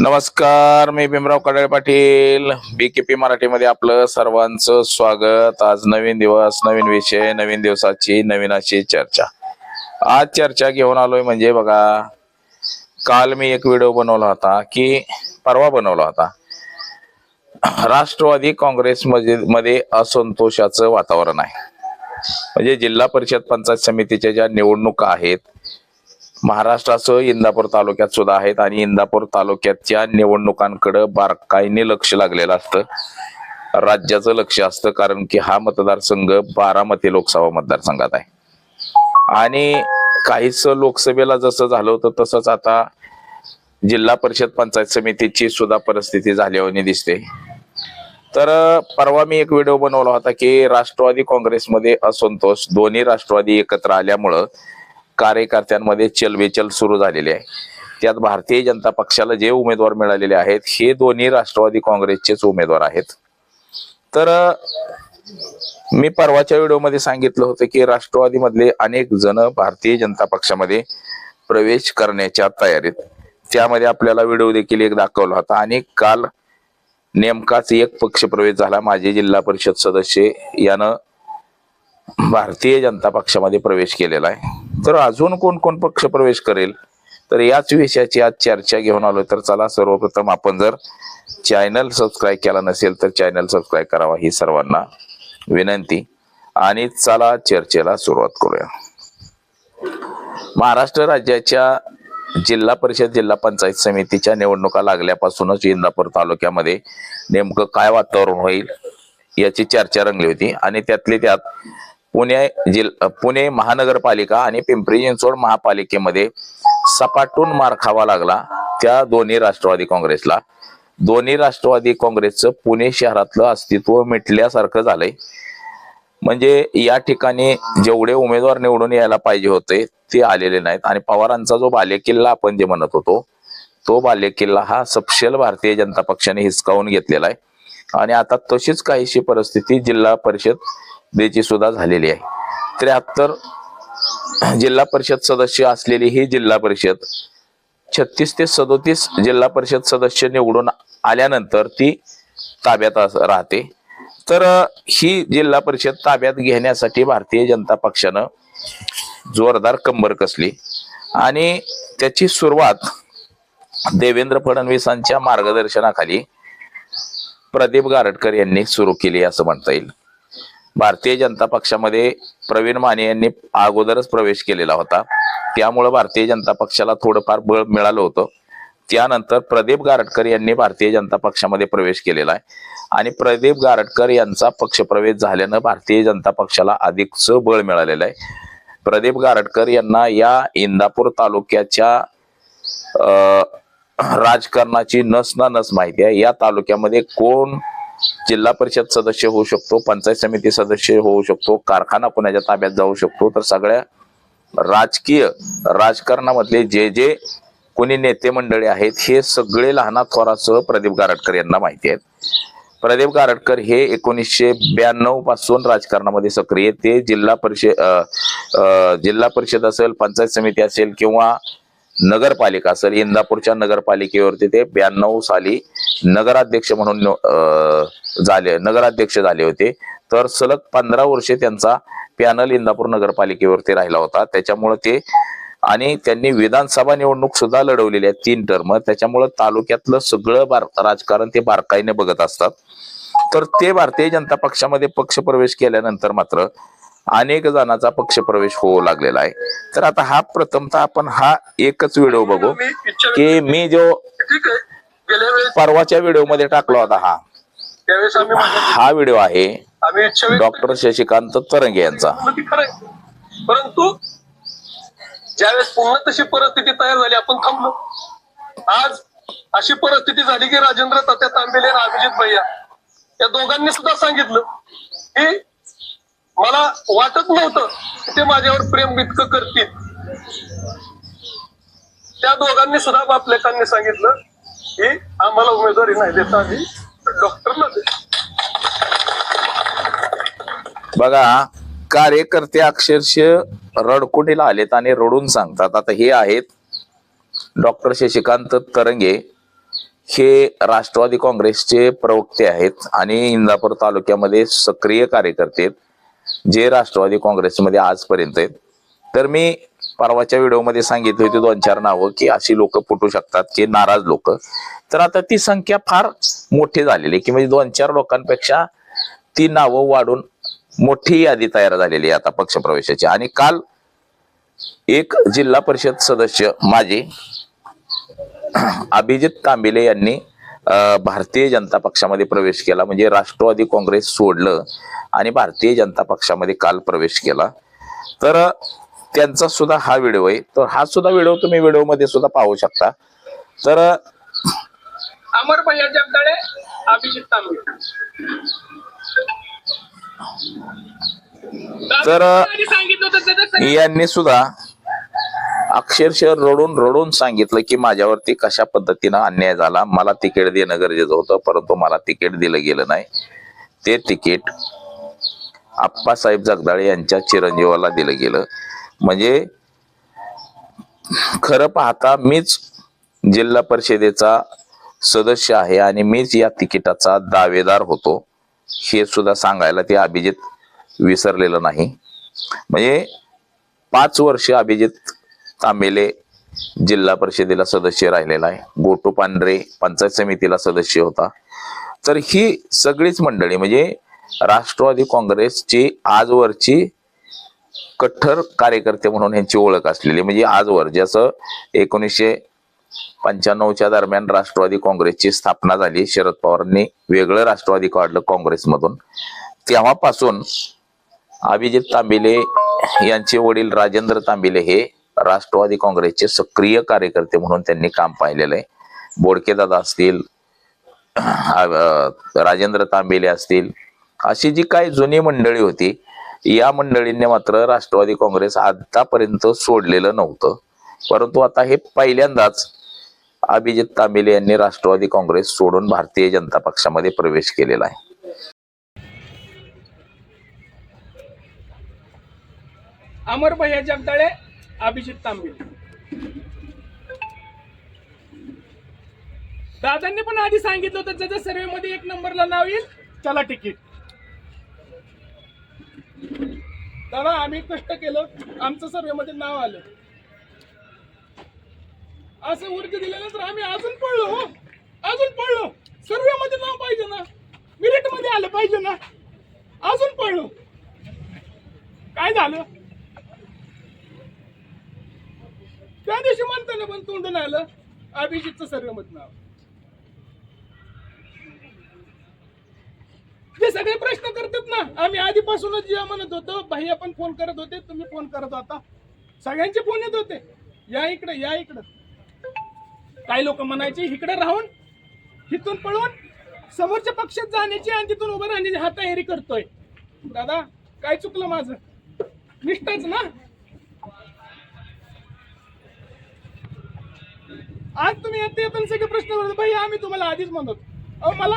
नमस्कार मी भीमराव कडाळे पाटील. बीकेपी मराठीमध्ये आपलं सर्वांचं स्वागत. आज नवीन दिवस नवीन विषय नवीन दिवसाची नवीन अशी चर्चा. आज चर्चा घेऊन आलोय म्हणजे बघा काल मी एक व्हिडिओ बनवला होता की परवा बनवला होता. राष्ट्रवादी काँग्रेस मध्ये मध्ये असंतोषाचं वातावरण आहे. म्हणजे जिल्हा परिषद पंचायत समितीच्या ज्या निवडणुका आहेत महाराष्ट्रासह इंदापूर तालुक्यात सुद्धा आहेत आणि इंदापूर तालुक्याच्या निवडणुकांकडे बारकाईने लक्ष लागलेलं असतं. राज्याचं लक्ष असतं कारण की हा मतदारसंघ बारामती लोकसभा मतदारसंघात आहे. आणि काहीच लोकसभेला जसं झालं होतं तसंच आता जिल्हा परिषद पंचायत समितीची सुद्धा परिस्थिती झाल्याने दिसते. तर परवा मी एक व्हिडिओ बनवला होता की राष्ट्रवादी काँग्रेसमध्ये असंतोष दोन्ही राष्ट्रवादी एकत्र आल्यामुळं कार्यकर्त्यांमध्ये चलवेचल सुरू झालेली आहे. त्यात भारतीय जनता पक्षाला जे उमेदवार मिळालेले आहेत हे दोन्ही राष्ट्रवादी काँग्रेसचेच उमेदवार आहेत. तर मी परवाच्या व्हिडिओमध्ये सांगितलं होतं की राष्ट्रवादीमधले अनेक जण भारतीय जनता पक्षामध्ये प्रवेश करण्याच्या तयारीत. त्यामध्ये आपल्याला व्हिडिओ देखील एक दाखवला होता आणि काल नेमकाच एक पक्ष प्रवेश झाला. माजी जिल्हा परिषद सदस्य यानं भारतीय जनता पक्षामध्ये प्रवेश केलेला आहे. तर अजून कोण कोण पक्ष प्रवेश करेल? तर याच विषयाची आज चर्चा घेऊन आलो तर चला सर्वप्रथम आपण जर चॅनल सबस्क्राईब केला नसेल तर चॅनल सबस्क्राईब करावा ही सर्वांना विनंती. आणि चला चर्चेला सुरुवात करूया. महाराष्ट्र राज्याच्या जिल्हा परिषद जिल्हा पंचायत समितीच्या निवडणुका लागल्यापासूनच इंदापूर तालुक्यामध्ये नेमकं काय वातावरण होईल याची चर्चा रंगली होती. आणि त्यातली त्यात पुणे जिल पुणे महानगरपालिका आणि पिंपरी चिंचवड महापालिकेमध्ये सपाटून मार खावा लागला त्या दोन्ही राष्ट्रवादी काँग्रेसला. दोन्ही राष्ट्रवादी काँग्रेसचं पुणे शहरातलं अस्तित्व मिटल्यासारखं झालंय. म्हणजे या ठिकाणी जेवढे उमेदवार निवडून यायला पाहिजे होते ते आलेले नाहीत. आणि पवारांचा जो बालेकिल्ला आपण जे म्हणत होतो तो बालेकिल्ला हा सपशेल भारतीय जनता पक्षाने हिसकावून घेतलेला आहे. आणि आता तशीच काहीशी परिस्थिती जिल्हा परिषद द्यायची सुद्धा झालेली आहे. त्र्याहत्तर जिल्हा परिषद सदस्य असलेली ही जिल्हा परिषद छत्तीस ते सदोतीस जिल्हा परिषद सदस्य निवडून आल्यानंतर ती ताब्यात राहते. तर ही जिल्हा परिषद ताब्यात घेण्यासाठी भारतीय जनता पक्षानं जोरदार कंबर कसली आणि त्याची सुरुवात देवेंद्र फडणवीसांच्या मार्गदर्शनाखाली प्रदीप गारटकर यांनी सुरू केली असं म्हणता येईल. भारतीय जनता पक्षामध्ये प्रवीण माने यांनी अगोदरच प्रवेश केलेला होता. त्यामुळे भारतीय जनता पक्षाला थोडंफार बळ मिळालं होतं. त्यानंतर प्रदीप गारटकर यांनी भारतीय जनता पक्षामध्ये प्रवेश केलेला आहे. आणि प्रदीप गारटकर यांचा पक्षप्रवेश झाल्यानं भारतीय जनता पक्षाला अधिकच बळ मिळालेलं आहे. प्रदीप गारटकर यांना या इंदापूर तालुक्याच्या राजकारणाची नस ना नस माहिती आहे. या तालुक्यामध्ये कोण जिल्हा परिषद सदस्य होऊ शकतो पंचायत समिती सदस्य होऊ शकतो कारखाना कोणाच्या ताब्यात जाऊ शकतो. तर सगळ्या राजकीय राजकारणामधले जे जे कोणी नेते मंडळी आहेत हे सगळे लहाना थोरासह प्रदीप गारटकर यांना माहिती आहेत. प्रदीप गारटकर हे एकोणीसशे ब्याण्णवपासून राजकारणामध्ये सक्रिय ते जिल्हा परिषद जिल्हा परिषद असेल पंचायत समिती असेल किंवा नगरपालिका असेल इंदापूरच्या नगरपालिकेवरती ते ब्याण्णव साली नगराध्यक्ष म्हणून झाले नगराध्यक्ष झाले होते. तर सलग पंधरा वर्षे त्यांचा पॅनल इंदापूर नगरपालिकेवरती राहिला होता. त्याच्यामुळे ते आणि त्यांनी विधानसभा निवडणूक सुद्धा लढवलेली आहे तीन टर्म त्याच्यामुळे तालुक्यातलं सगळं बार राजकारण ते बारकाईने बघत असतात. तर ते भारतीय जनता पक्षामध्ये पक्ष प्रवेश केल्यानंतर मात्र अनेक जणांचा पक्ष प्रवेश होऊ लागलेला आहे. तर आता हा प्रथमतः आपण हा एकच व्हिडिओ बघू की मी जो परवाच्या व्हिडिओमध्ये टाकला होता हा. हा व्हिडिओ आहे डॉक्टर शशिकांत तरंगे यांचा. परंतु ज्यावेळेस पुन्हा तशी परिस्थिती तयार झाली आपण थांबलो. आज अशी परिस्थिती झाली की राजेंद्र तात्या तांबेले आणि अभिजित भैया या दोघांनी सुद्धा सांगितलं की मला वाटत नव्हतं ते माझ्यावर प्रेम इतकं करतील. त्या दोघांनी सुद्धा बापलेकांनी सांगितलं की आम्हाला उमेदवारी नाही देता आम्ही डॉक्टरला दे. बघा कार्यकर्ते अक्षरशः रडकुंडीला आलेत आणि रडून सांगतात. आता हे आहेत डॉक्टर शशिकांत तरंगे. हे राष्ट्रवादी काँग्रेसचे प्रवक्ते आहेत आणि इंदापूर तालुक्यामध्ये सक्रिय कार्यकर्ते आहेत. जे राष्ट्रवादी काँग्रेसमध्ये आजपर्यंत आहेत. तर मी परवाच्या व्हिडिओमध्ये सांगितली होती दोन चार नावं की अशी लोक फुटू शकतात की नाराज लोक. तर आता ती संख्या फार मोठी झालेली की म्हणजे दोन चार लोकांपेक्षा ती नावं वाढून मोठी यादी तयार झालेली आहे आता पक्षप्रवेशाची. आणि काल एक जिल्हा परिषद सदस्य माझे अभिजित तांबिले यांनी भारतीय जनता पक्षामध्ये प्रवेश केला. म्हणजे राष्ट्रवादी काँग्रेस सोडलं आणि भारतीय जनता पक्षामध्ये काल प्रवेश केला. तर त्यांचा सुद्धा हा व्हिडिओ आहे. तर हा सुद्धा व्हिडिओ तुम्ही व्हिडिओमध्ये सुद्धा पाहू शकता. तर अमर भैया जगदाळे अभिजित तांबे. तर यांनी सुद्धा अक्षरशः रडून रडून सांगितलं की माझ्यावरती कशा पद्धतीनं अन्याय झाला. मला तिकीट देणं गरजेचं होतं परंतु मला तिकीट दिलं गेलं नाही. ते तिकीट आप्पासाहेब जगदाळे यांच्या चिरंजीवाला दिलं गेलं. म्हणजे खरं पाहता मीच जिल्हा परिषदेचा सदस्य आहे आणि मीच या तिकिटाचा दावेदार होतो. हे सुद्धा सांगायला ते अभिजित विसरलेलं नाही. म्हणजे पाच वर्ष अभिजित तांबेले जिल्हा परिषदेला सदस्य राहिलेला आहे. गोटू पांढरे पंचायत समितीला सदस्य होता. तर ही सगळीच मंडळी म्हणजे राष्ट्रवादी काँग्रेसची आजवरची कट्टर कार्यकर्ते म्हणून यांची ओळख असलेली म्हणजे आजवर जसं एकोणीसशे पंच्याण्णवच्या दरम्यान राष्ट्रवादी काँग्रेसची स्थापना झाली शरद पवारांनी वेगळं राष्ट्रवादी काढलं काँग्रेसमधून. तेव्हापासून अभिजित तांबिले यांचे वडील राजेंद्र तांबिले हे राष्ट्रवादी काँग्रेसचे सक्रिय कार्यकर्ते म्हणून त्यांनी काम पाहिलेलं आहे. बोडकेदादा असतील राजेंद्र तांबेले असतील अशी जी काही जुनी मंडळी होती या मंडळींनी मात्र राष्ट्रवादी काँग्रेस आतापर्यंत सोडलेलं नव्हतं. परंतु आता हे पहिल्यांदाच अभिजित तांबेले यांनी राष्ट्रवादी काँग्रेस सोडून भारतीय जनता पक्षामध्ये प्रवेश केलेला आहे. अमर भैया जगदाळे अभिजित तांबे. दादांनी पण आधी सांगितलं होतं ज्याच्या सर्वे मध्ये एक नंबरला नाव येईल त्याला तिकीट दादा आम्ही कष्ट केलं आमचं सर्वे मध्ये नाव आलं. असं ऊर्जा दिल्यानंतर आम्ही अजून पडलो हो. अजून पडलो सर्वे मध्ये नाव पाहिजे ना. मिरिटमध्ये आलं पाहिजे ना. अजून पडलो काय झालं? त्या दिवशी म्हणताना पण तोंडून आलं. अभिजितचं सर्व मत नाव. ते सगळे प्रश्न करतात ना. आम्ही आधीपासूनच जे म्हणत होतो भाई आपण फोन करत होते तुम्ही फोन करत होता. सगळ्यांचे फोन येत होते. या इकडे या इकडं. काही लोक म्हणायचे इकडे राहून इथून पळून समोरच्या पक्षात जाण्याची आणि तिथून उभं राहण्याची हा तयारी करतोय. दादा काय चुकलं माझं? निष्ठाच ना. आज तुम्ही येते येताना सगळे प्रश्न करतो. भाई आम्ही तुम्हाला आधीच म्हणतो. अहो मला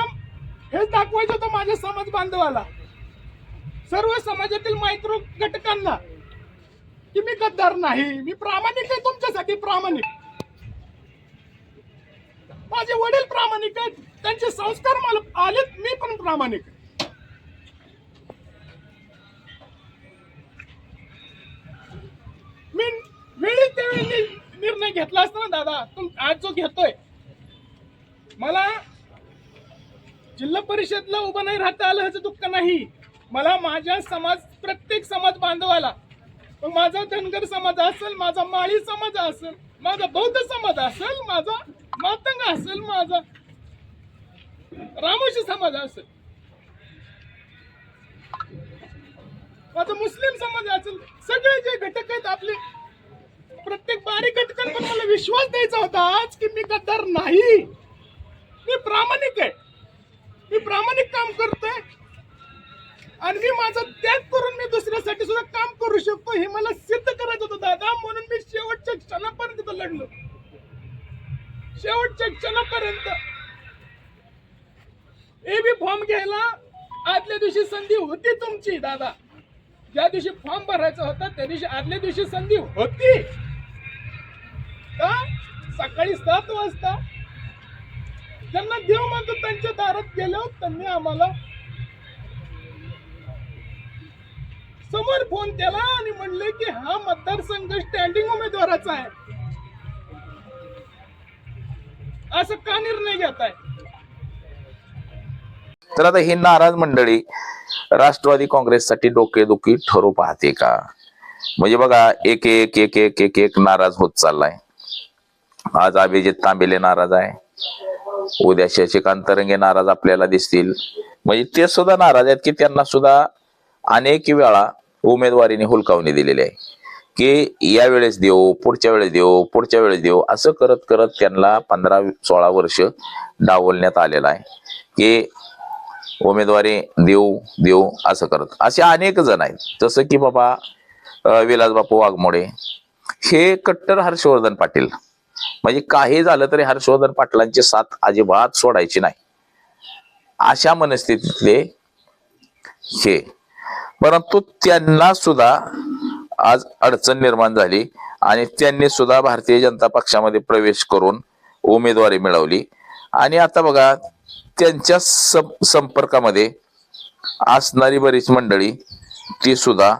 हेच दाखवायचं होतं माझ्या समाज बांधवाला. सर्व समाजातील मायक्रो घटकांना की मी गद्दार नाही मी प्रामाणिक आहे तुमच्यासाठी प्रामाणिक. माझे वडील प्रामाणिक आहेत त्यांचे संस्कार मला आलेत मी पण प्रामाणिक निर्णय घेतला असता ना दादा? तुम आज जो घेतोय. मला जिल्हा परिषदला उभं नाही राहता आलं ह्याचं दुःख नाही. मला माझ्या समाज प्रत्येक समाज बांधवाला माझा धनगर समाज असेल माझा माळी समाज असेल माझा बौद्ध समाज असेल माझा मातंग असेल माझा रामोशी समाज असेल माझा मुस्लिम समाज असेल सगळे जे घटक आहेत आपले प्रत्येक बारीक घटकांवर मला विश्वास द्यायचा होता आज की मी गद्दार नाही. मी प्रामाणिक आहे. मी प्रामाणिक काम करतोय. आणि मी माझा त्याग करून मी दुसऱ्यासाठी सुद्धा काम करू शकतो हे मला सिद्ध करायचं होतं दादा. म्हणून मी शेवटच्या क्षणापर्यंत तिथं लढलो. शेवटच्या क्षणापर्यंत. एबी फॉर्म घ्यायला आदल्या दिवशी संधी होती तुमची दादा. ज्या दिवशी फॉर्म भरायचा होता त्या दिवशी आदल्या दिवशी संधी होती. सकाळी सात वाजता त्यांना देव म्हणतो त्यांच्या दारात गेलो त्यांनी आम्हाला समोर फोन केला आणि म्हणले की हा मतदारसंघ स्टँडिंग उमेदवाराचा आहे. असं का निर्णय घेत आहे तर आता ही नाराज मंडळी राष्ट्रवादी काँग्रेससाठी डोकेदुखी ठरू पाहते का? म्हणजे बघा एक एक एक एक एक एक नाराज होत चाललाय. आज अभिजित तांबेले नाराज आहे. उद्या शशिकांत रंगे नाराज आपल्याला दिसतील. म्हणजे ते सुद्धा नाराज आहेत की त्यांना सुद्धा अनेक वेळा उमेदवारीने हुलकावणी दिलेली आहे. की या वेळेस देऊ पुढच्या वेळेस देऊ पुढच्या वेळेस देऊ असं करत करत त्यांना पंधरा सोळा वर्ष डावलण्यात आलेलं आहे. की उमेदवारी देऊ देऊ असं करत. असे अनेक जण आहेत. जसं की बाबा विलासबापू वाघमोडे. हे कट्टर हर्षवर्धन पाटील. म्हणजे काही झालं तरी हर्षवर्धन पाटलांची साथ अजिबात सोडायची नाही. अशा मनस्थितीतले हे. परंतु त्यांना सुद्धा आज अडचण निर्माण झाली आणि त्यांनी सुद्धा भारतीय जनता पक्षामध्ये प्रवेश करून उमेदवारी मिळवली. आणि आता बघा त्यांच्या संपर्कामध्ये असणारी बरीच मंडळी ती सुद्धा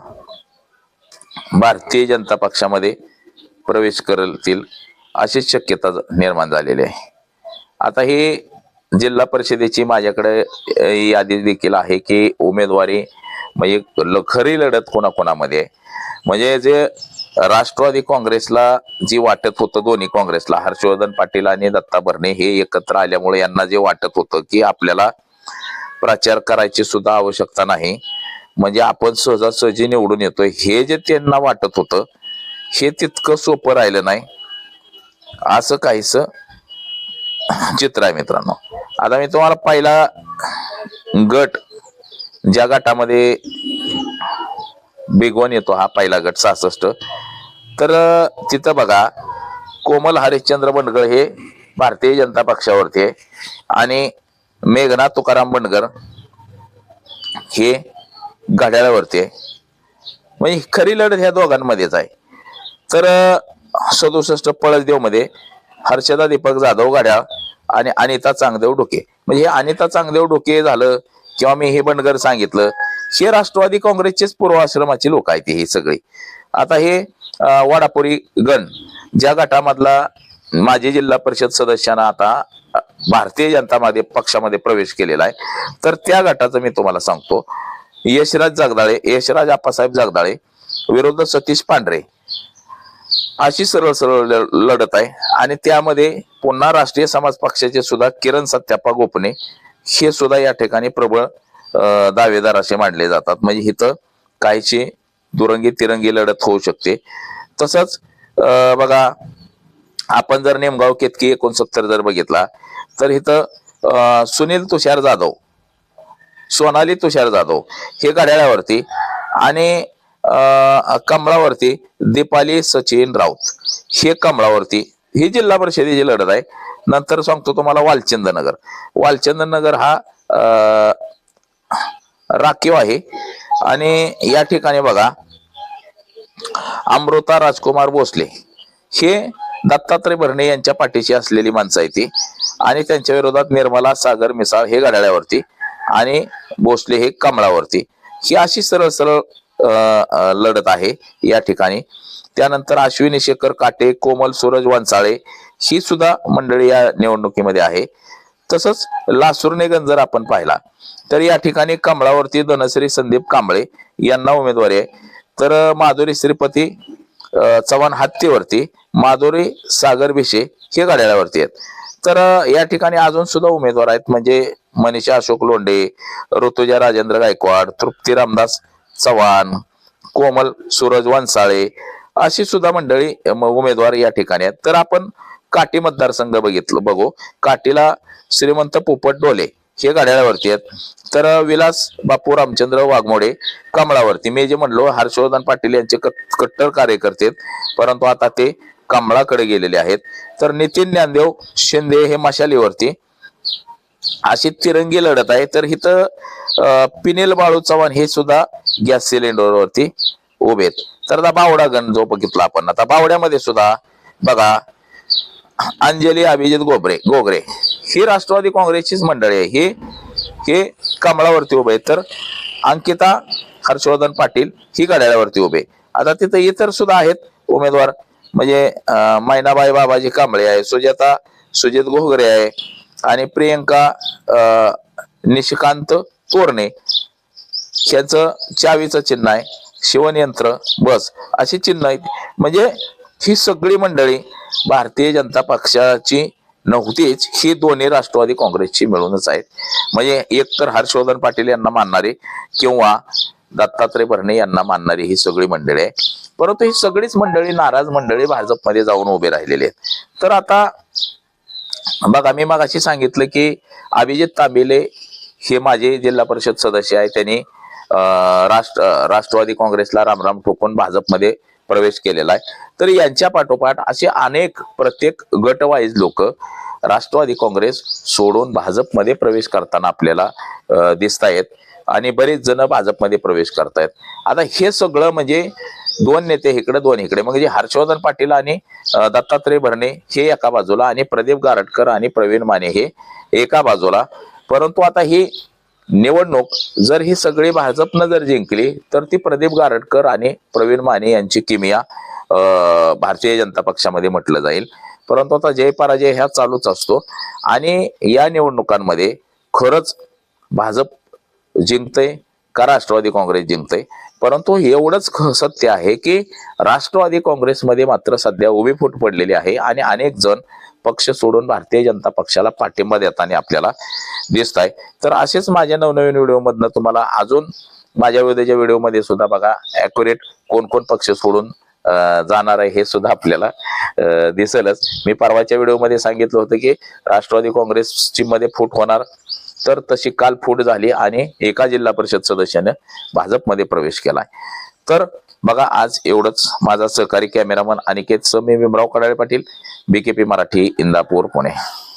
भारतीय जनता पक्षामध्ये प्रवेश करतील. अशी शक्यता निर्माण झालेली आहे. आता ही जिल्हा परिषदेची माझ्याकडे यादी देखील आहे की उमेदवारी म्हणजे खरी लढत कोणाकोणामध्ये. आहे म्हणजे जे राष्ट्रवादी काँग्रेसला जी वाटत होतं दोन्ही काँग्रेसला हर्षवर्धन पाटील आणि दत्ता भरणे हे एकत्र आल्यामुळे यांना जे वाटत होतं की आपल्याला प्रचार करायची सुद्धा आवश्यकता नाही. म्हणजे आपण सहजासहजी निवडून येतोय हे जे त्यांना वाटत होतं हे तितकं सोपं राहिलं नाही. असं काहीस चित्र आहे मित्रांनो. आता मी तुम्हाला पहिला गट ज्या गटामध्ये बिगवन येतो हा पहिला गट सहासष्ट. तर तिथं बघा कोमल हरिश्चंद्र बंडगर हे भारतीय जनता पक्षावरती आहे. आणि मेघना तुकाराम बंडगर हे घड्याळावरती आहे. म्हणजे खरी लढत ह्या दोघांमध्येच आहे. तर सदुसष्ट पळसदेवमध्ये हर्षदा दीपक जाधव गाड्या आणि अनिता चांगदेव डोके. म्हणजे हे अनिता चांगदेव डोके झालं किंवा मी हे बंडगर सांगितलं हे राष्ट्रवादी काँग्रेसचेच पूर्वाश्रमाचे लोक आहेत ही सगळी. आता हे वाडापुरी गण ज्या गटामधला माजी जिल्हा परिषद सदस्यांना आता भारतीय जनता मध्ये पक्षामध्ये प्रवेश केलेला आहे तर त्या गटाचं मी तुम्हाला सांगतो. यशराज जगदाळे यशराज आप्पासाहेब जगदाळे विरुद्ध सतीश पांढरे अशी सरळ सरळ लढत आहे. आणि त्यामध्ये पुन्हा राष्ट्रीय समाज पक्षाचे सुद्धा किरण सत्याप्पा गोपने हे सुद्धा या ठिकाणी प्रबळ दावेदार असे मांडले जातात. म्हणजे इथं काहीची दुरंगी तिरंगी लढत होऊ शकते. तसंच बघा आपण जर नेमगाव केतकी एकोणसत्तर जर बघितला तर इथं सुनील तुषार जाधव सोनाली तुषार जाधव हे घड्याळावरती आणि कमळावरती दीपाली सचिन राऊत. हे कमळावरती ही जिल्हा परिषदेची लढत आहे. नंतर सांगतो तुम्हाला वालचंद नगर वालचंद नगर हा अं, राखीव आहे. आणि या ठिकाणी बघा अमृता राजकुमार भोसले. हे दत्तात्रय भरणे यांच्या पाठीशी असलेली माणसं आहे ती. आणि त्यांच्या विरोधात निर्मला सागर मिसाळ हे घड्याळ्यावरती आणि भोसले हे कमळावरती. ही अशी सरळ सरळ लढत आहे या ठिकाणी. त्यानंतर अश्विनी शेखर काटे कोमल सूरज वंसाळे ही सुद्धा मंडळी या निवडणुकीमध्ये आहे. तसंच लासुर्नेगंज जर आपण पाहिला तर या ठिकाणी कमळावरती धनश्री संदीप कांबळे यांना उमेदवारी आहे. तर माधुरी श्रीपती चव्हाण हत्तीवरती माधुरी सागर भिशे हे घड्याळावरती आहेत. तर या ठिकाणी अजून सुद्धा उमेदवार आहेत म्हणजे मनीषा अशोक लोंढे ऋतुजा राजेंद्र गायकवाड तृप्ती रामदास चव्हाण कोमल सूरज वनसाळे अशी सुद्धा मंडळी उमेदवार या ठिकाणी आहेत. तर आपण काटी मतदारसंघ बघितलं बघू. काटीला श्रीमंत पोपट डोले हे गाड्यावरती आहेत. तर विलास बापू रामचंद्र वाघमोडे कमळावरती. मी जे म्हणलो हर्षवर्धन पाटील यांचे कट्टर कार्यकर्ते आहेत, परंतु आता ते कमळाकडे गेलेले आहेत. तर नितीन ज्ञानदेव शिंदे हे मशालीवरती अशी तिरंगी लढत आहे. तर इथं पिनेल बाळू चव्हाण हे सुद्धा गॅस सिलेंडरवरती उभे आहेत. तर आता बावडा गण जो बघितला आपण. आता बावड्यामध्ये सुद्धा बघा अंजली अभिजित गोबरे गोगरे ही राष्ट्रवादी काँग्रेसचीच मंडळी आहे. ही हे कमळावरती उभे आहेत. तर अंकिता हर्षवर्धन पाटील ही घड्याळावरती उभे आता तिथं इतर सुद्धा आहेत उमेदवार. म्हणजे मैनाबाई बाबाजी कांबळे आहे सुजाता सुजित घोगरे आहे आणि प्रियंका निशिकांत तोरणे. ह्याचं चावीचं चिन्ह आहे. शिवनयंत्र बस अशी चिन्ह आहेत. म्हणजे ही सगळी मंडळी भारतीय जनता पक्षाची नव्हतीच ही दोन्ही राष्ट्रवादी काँग्रेसची मिळूनच आहेत. म्हणजे एकतर हर्षवर्धन पाटील यांना मानणारी किंवा दत्तात्रय भरणे यांना मानणारी ही सगळी मंडळी आहे. परंतु ही सगळीच मंडळी नाराज मंडळी भाजपमध्ये जाऊन उभे राहिलेली आहेत. तर आता बघा मी मग अशी सांगितलं की अभिजित तांबेले हे माझे जिल्हा परिषद सदस्य आहे त्यांनी राष्ट्र राष्ट्रवादी काँग्रेसला रामराम ठोकून भाजपमध्ये प्रवेश केलेला आहे. तर यांच्या पाठोपाठ असे अनेक प्रत्येक गटवाईज लोक राष्ट्रवादी काँग्रेस सोडून भाजपमध्ये प्रवेश करताना आपल्याला दिसतायत. आणि बरेच जण भाजपमध्ये प्रवेश करतायत. आता हे सगळं म्हणजे दोन नेते इकडे दोन इकडे. म्हणजे हर्षवर्धन पाटील आणि दत्तात्रय भरणे हे एका बाजूला आणि प्रदीप गारटकर आणि प्रवीण माने हे एका बाजूला. परंतु आता ही निवडणूक जर ही सगळी भाजपनं जर जिंकली तर ती प्रदीप गारटकर आणि प्रवीण माने यांची किमिया भारतीय जनता पक्षामध्ये म्हटलं जाईल. परंतु आता जय पराजय ह्या चालूच असतो. आणि या निवडणुकांमध्ये खरंच भाजप जिंकतंय का राष्ट्रवादी काँग्रेस जिंकतंय? परंतु एवढंच ख- सत्य आहे की राष्ट्रवादी काँग्रेसमध्ये मात्र सध्या उभी फूट पडलेली आहे आणि अनेक जण पक्ष सोडून भारतीय जनता पक्षाला पाठिंबा देताना आपल्याला दिसत आहे तर असेच माझ्या नवनवीन व्हिडिओमधनं तुम्हाला अजून माझ्या उद्याच्या व्हिडिओमध्ये सुद्धा बघा ॲक्युरेट कोण कोण पक्ष सोडून जाणार आहे हे सुद्धा आपल्याला दिसेलच. मी परवाच्या व्हिडिओमध्ये सांगितलं होतं की राष्ट्रवादी काँग्रेसची मध्ये फूट होणार तर तशी काल फूट झाली आणि एका जिल्हा परिषद सदस्यानं भाजपमध्ये प्रवेश केलाय. तर बघा आज एवढंच. माझा सहकारी कॅमेरामन अनिकेत मी भीमराव कडाळे पाटील बीकेपी मराठी इंदापूर पुणे.